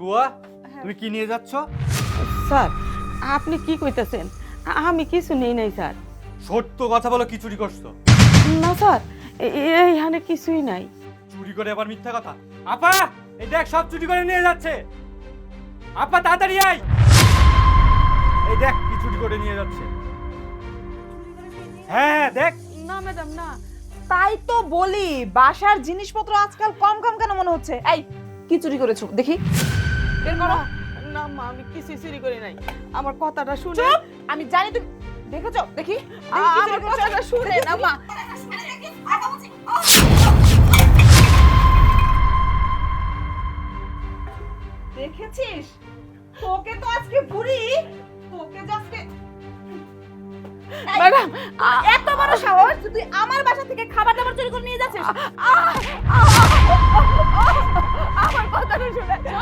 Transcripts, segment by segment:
বুয়া তুমি কি নিয়ে যাচ্ছ? স্যার আপনি কি কইতাছেন? আমি কিছু নেই নাই স্যার। সত্য কথা বলো কি চুরি করছ? না স্যার এইখানে কিছুই নাই। চুরি করে আবার মিথ্যা কথা? আপা এই দেখ সব চুরি করে নিয়ে যাচ্ছে। আপা তাড়াতাড়ি আয়। এই দেখ কি চুরি করে নিয়ে যাচ্ছে। হ্যাঁ হ্যাঁ দেখ। না ম্যাডাম না। তাই তো বলি বাসার জিনিসপত্র আজকাল কম কম কেন মনে হচ্ছে? এই কি চুরি করেছ দেখি বের করো না, মা আমি কিছু চুরি করি নাই আমার কথাটা শুনে আমি জানি তুমি দেখেছ দেখি আমার কথাটা শুনে না মা দেখেছিস তোকে তো আজকে বুড়ি তোকে আজকে ম্যাডাম এত বড় সাহস তুই আমার বাসা থেকে খাবার দাবার চুরি করে নিয়ে যাচ্ছিস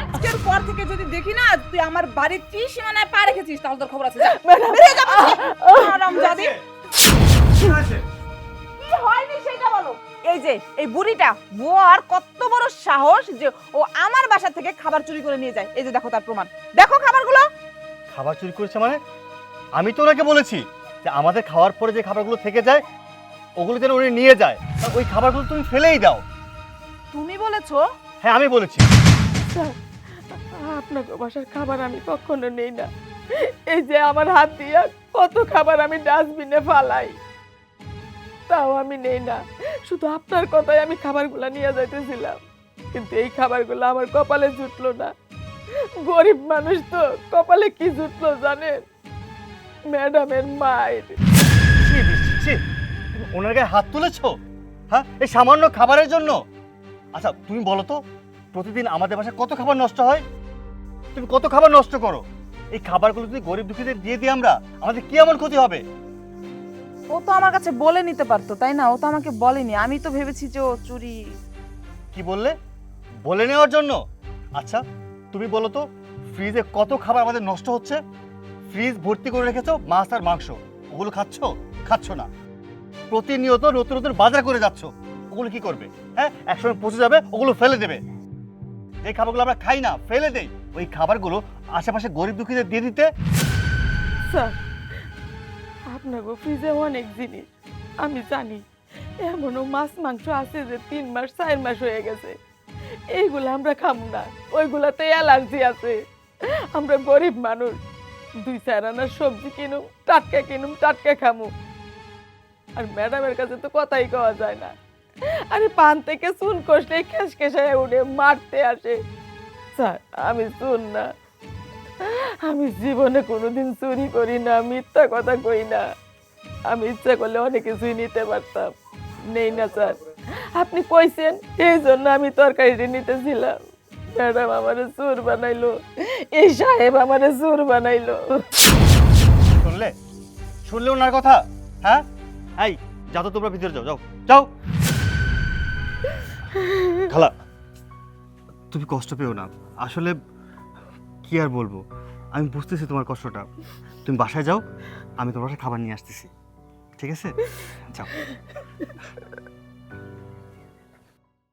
আজকের পর থেকে যদি দেখি না তুই আমার বাড়ির ত্রিসীমানায় পা রেখেছিস তাহলে তোর খবর আছে। বেরিয়ে। কি হয়নি সেটা বলো। এই যে এই বুড়িটা বুয়ার কত বড় সাহস যে ও আমার বাসা থেকে খাবার চুরি করে নিয়ে যায়। এই যে দেখো তার প্রমাণ। দেখো খাবারগুলো। খাবার চুরি করেছে মানে? আমি তো ওনাকে বলেছি যে আমাদের খাওয়ার পরে যে খাবারগুলো থেকে যায় ওগুলো যেন উনি নিয়ে যায়। আর ওই খাবারগুলো তুমি ফেলেই দাও। তুমি বলেছ? হ্যাঁ আমি বলেছি। স্যার আপনাকে বাসার খাবার আমি কখনো নেই না। এই যে আমার হাত দিয়া কত খাবার আমি ডাস্টবিনে ফালাই। তাও আমি নেই না। শুধু আপনার কথাই আমি খাবারগুলো নিয়ে যাইতেছিলাম। কিন্তু এই খাবারগুলো আমার কপালে জুটলো না। গরিব মানুষ তো কপালে কি জুটলো জানেন? ম্যাডামের মায়ের। ওনার গায়ে হাত তুলেছো? হ্যাঁ এই সামান্য খাবারের জন্য? আচ্ছা তুমি বলো তো প্রতিদিন আমাদের বাসায় কত খাবার নষ্ট হয়? তুমি কত খাবার নষ্ট করো? এই খাবারগুলো যদি গরিব দুঃখীদের দিয়ে দিই আমরা আমাদের কি এমন ক্ষতি হবে? ও তো আমার কাছে বলে নিতে পারতো তাই না? ও তো আমাকে বলেনি। আমি তো ভেবেছি যে ও চুরি কি বললে? বলে নেওয়ার জন্য? আচ্ছা তুমি বলো তো ফ্রিজে কত খাবার আমাদের নষ্ট হচ্ছে? ফ্রিজ ভর্তি করে রেখেছো মাছ আর মাংস। ওগুলো খাচ্ছ? খাচ্ছ না। প্রতিনিয়ত নতুন নতুন বাজার করে যাচ্ছ। ওগুলো কি করবে? হ্যাঁ একসময় পচে যাবে ওগুলো ফেলে দেবে। এই খাবারগুলো আমরা খাই না, ফেলে দেই। ওই খাবারগুলো আশেপাশে গরিব দুঃখীদের দিয়ে দিতে। স্যার, আপনাকে ফ্রিজে অনেক জিনিস। আমি জানি, এমনও মাছ, মাংস আছে যে তিন মাস, চার মাস হয়ে গেছে। এইগুলো আমরা খাব না, ওইগুলাতে অ্যালার্জি আছে। আমরা গরিব মানুষ, দুই চার আনার সবজি কিনুম, টাটকা কিনুম, টাটকা খামু। আর ম্যাডামের কাছে তো কথাই কওয়া যায় না। আরে পান থেকে চুন কষলে খেস খেসায় উঠে মারতে আসে। স্যার, আমি চুন না। আমি জীবনে কোনোদিন চুরি করি না, মিথ্যা কথা কই না। আমি ইচ্ছা করলে অনেক কিছুই নিতে পারতাম। নেই না, স্যার। আপনি কইছেন, এই জন্য আমি তরকারিটা নিতেছিলাম। ম্যাডাম আমারে চোর বানাইলো। এই সাহেব আমারে চোর বানাইলো। শুনলে? শুনলে ওনার কথা? হ্যাঁ? এই, যাও তো তোমরা ভিতরে যাও যাও। যাও। খালা, তুমি কষ্ট পেও না। আসলে কি আর বলব? আমি বুঝতেছি তোমার কষ্টটা। তুমি বাসায় যাও, আমি তোমার বাসায় খাবার নিয়ে আসতেছি। ঠিক আছে? যাও।